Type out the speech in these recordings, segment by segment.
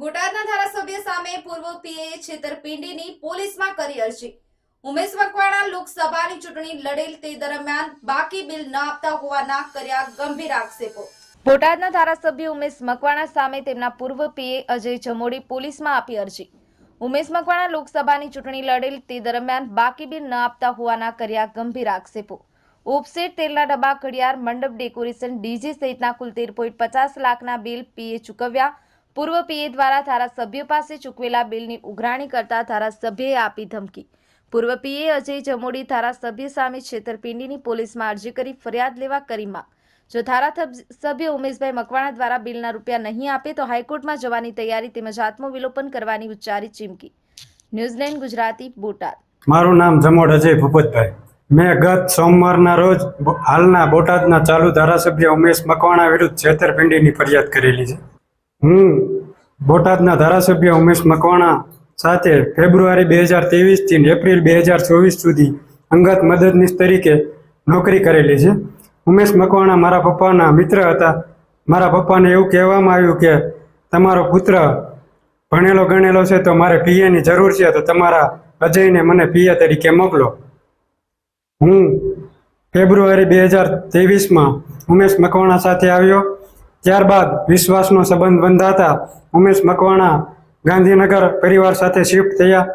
બોટાદના ધારાસભ્ય સામે પૂર્વ પીએ છેતરપિંડીની પોલીસમાં કરી અરજી. ઉમેશ મકવાણા લોકસભાની ચૂંટણી લડેલ તે દરમિયાન બાકી બિલ ન આપતા હોવાના કર્યા ગંભીર આક્ષેપો. બોટાદના ધારાસભ્ય ઉમેશ મકવાણા સામે તેમના પૂર્વ પીએ અજય જમોડી પોલીસમાં આપી અરજી. ઉમેશ મકવાણા લોકસભાની ચૂંટણી લડેલ તે દરમિયાન બાકી બિલ ન આપતા હોવાના કર્યા ગંભીર આક્ષેપો. ઓફસેટ તેલના ડબ્બા ઘડિયાળ, મંડપ ડેકોરેશન, ડીજે સહિતના કુલ તેર પોઈન્ટ પચાસ લાખના બિલ પીએ ચૂકવ્યા. પૂર્વ પીએ દ્વારા ધારાસભ્ય પાસે ચૂકવેલા બિલની ઉઘરાણી કરતા ધારાસભ્યએ આપી ધમકી. પૂર્વ પીએ અજય જમોડી ધારાસભ્ય સામે છેતરપિંડીની પોલીસમાં અરજી કરી ફરિયાદ લેવા કરી માંગ. જો ધારાસભ્ય ઉમેશભાઈ મકવાણા દ્વારા બિલના રૂપિયા નહીં આપે તો હાઈકોર્ટમાં જવાની તૈયારી તેમજ આત્મવિલોપન કરવાની ઉચ્ચારી ચીમકી. New Zealand Gujarati, Botad. મારું નામ જમોડ અજય ભૂપતભાઈ. મેં ગત સોમવારના રોજ હાલના બોટાદના ચાલુ ધારાસભ્ય ઉમેશ મકવાણા વિરુદ્ધ છેતરપિંડીની ફરિયાદ કરેલી છે. હું બોટાદના ધારાસભ્ય ઉમેશ મકવાણા સાથે ફેબ્રુઆરી બે હજાર ત્રેવીસથી એપ્રિલ બે હજાર ચોવીસ સુધી અંગત મદદનીશ તરીકે નોકરી કરેલી છે. ઉમેશ મકવાણા મારા પપ્પાના મિત્ર હતા. મારા પપ્પાને એવું કહેવામાં આવ્યું કે, તમારો પુત્ર ભણેલો ગણેલો છે તો મારે પીએની જરૂર છે, તો તમારા અજયને મને પીએ તરીકે મોકલો. હું ફેબ્રુઆરી બે હજાર ત્રેવીસમાં ઉમેશ મકવાણા સાથે આવ્યો. ત્યારબાદ વિશ્વાસનો સંબંધ બંધાતા ઉમેશ મકવાણા ગાંધીનગર પરિવાર સાથે શિફ્ટ થયા.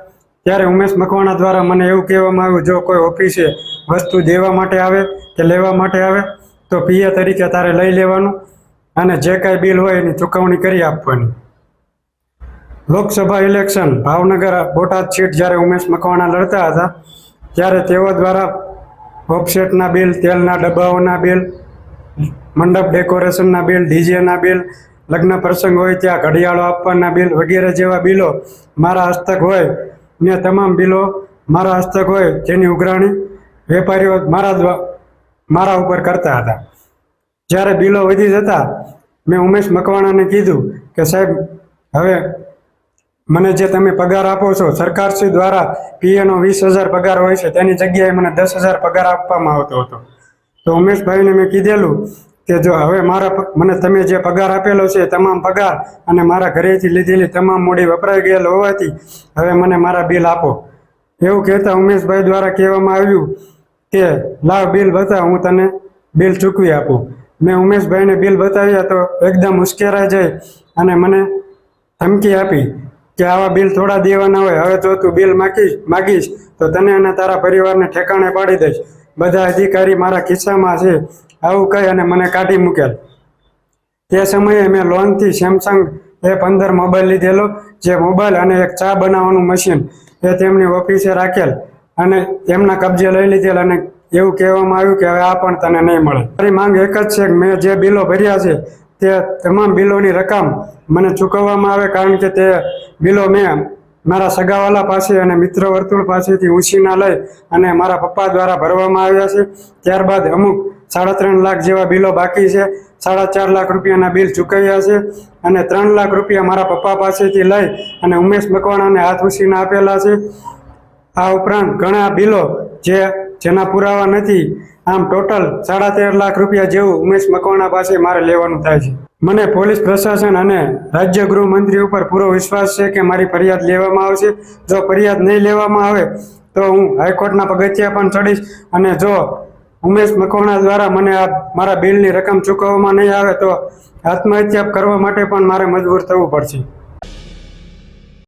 ત્યારે ઉમેશ મકવાણા દ્વારા મને એવું કહેવામાં આવ્યું, જો કોઈ ઓફિસે વસ્તુ દેવા માટે આવે કે લેવા માટે આવે, તો પીએ તરીકે તારે લઈ લેવાનું અને જે કાંઈ બિલ હોય એની ચૂકવણી કરી આપવાની. લોકસભા ઇલેક્શન, ભાવનગર બોટાદ સીટ જ્યારે ઉમેશ મકવાણા લડતા હતા, ત્યારે તેઓ દ્વારા ઓફસેટના બિલ, તેલના ડબ્બાઓના બિલ મંડપ ડેકોરેશનના બિલ, ડીજેના બિલ, લગ્ન પ્રસંગ હોય ત્યાં ઘડિયાળો આપવાના બિલ વગેરે જેવા બિલો મારા હસ્તક હોય ને તમામ બિલો મારા હસ્તક હોય જેની ઉઘરાણી વેપારીઓ મારા મારા ઉપર કરતા હતા. જ્યારે બિલો વધી જતા, મેં ઉમેશ મકવાણાને કીધું કે સાહેબ, હવે મને જે તમે પગાર આપો છો સરકારશ્રી દ્વારા પીએનો વીસ હજાર પગાર હોય છે, તેની જગ્યાએ મને દસ હજાર પગાર આપવામાં આવતો હતો. તો ઉમેશભાઈને મેં કીધેલું કે જો હવે મારા મને તમે જે પગાર આપેલો છે તમામ પગાર અને મારા ઘરેથી લીધેલી તમામ મૂડી વપરાઈ ગયેલ હોવાથી હવે મને મારા બિલ આપો. એવું કહેતા ઉમેશભાઈ દ્વારા કહેવામાં આવ્યું કે, લાવ બિલ બતાવ, હું તને બિલ ચૂકવી આપું. મેં ઉમેશભાઈને બિલ બતાવ્યા તો એકદમ ઉશ્કેરાઈ જાય અને મને ધમકી આપી કે આવા બિલ થોડા દેવાના હોય, હવે જો તું બિલ માગીશ માગીશ, તો તને અને તારા પરિવારને ઠેકાણે પાડી દઈશ. બધા અધિકારી મારા ખિસ્સામાં છે. આવું કહી અને મને કાઢી મૂકેલ. તે સમયે મેં લોનથી સેમસંગ એ પંદર મોબાઈલ લીધેલો, જે મોબાઈલ અને એક ચા બનાવવાનું મશીન એ તેમની ઓફિસે રાખેલ અને તેમના કબજે લઈ લીધેલ અને એવું કહેવામાં આવ્યું કે હવે આ પણ તને નહીં મળે. મારી માંગ એક જ છે કે મેં જે બિલો ભર્યા છે, તે તમામ બિલોની રકમ મને ચૂકવવામાં આવે, કારણ કે તે બિલો મેં મારા સગાવાલા પાસે અને મિત્ર વર્તુળ પાસેથી ઉછીના લઈ અને મારા પપ્પા દ્વારા ભરવામાં આવ્યા છે. ત્યારબાદ અમુક સાડા ત્રણ લાખ જેવા બિલો બાકી છે. સાડા ચાર લાખ રૂપિયાના બિલ ચૂકવ્યા છે અને ત્રણ લાખ રૂપિયા મારા પપ્પા પાસેથી લઈ અને ઉમેશ મકવાણાને હાથ ઉછીના આપેલા છે. આ ઉપરાંત ઘણા બિલો જે જેના પુરાવા નથી, આમ ટોટલ સાડા તેર લાખ રૂપિયા જેવું ઉમેશ મકવાણા પાસે મારે લેવાનું થાય છે. મને પોલીસ પ્રશાસન અને રાજ્ય ગૃહમંત્રી ઉપર પૂરો વિશ્વાસ છે કે મારી ફરિયાદ લેવામાં આવશે. જો ફરિયાદ નહીં લેવામાં આવે તો હું હાઈકોર્ટના પગથિયા પણ ચડીશ અને જો ઉમેશ મકવાણા દ્વારા મને આ મારા બિલની રકમ ચૂકવવામાં નહીં આવે તો આત્મહત્યા કરવા માટે પણ મારે મજબૂર થવું પડશે.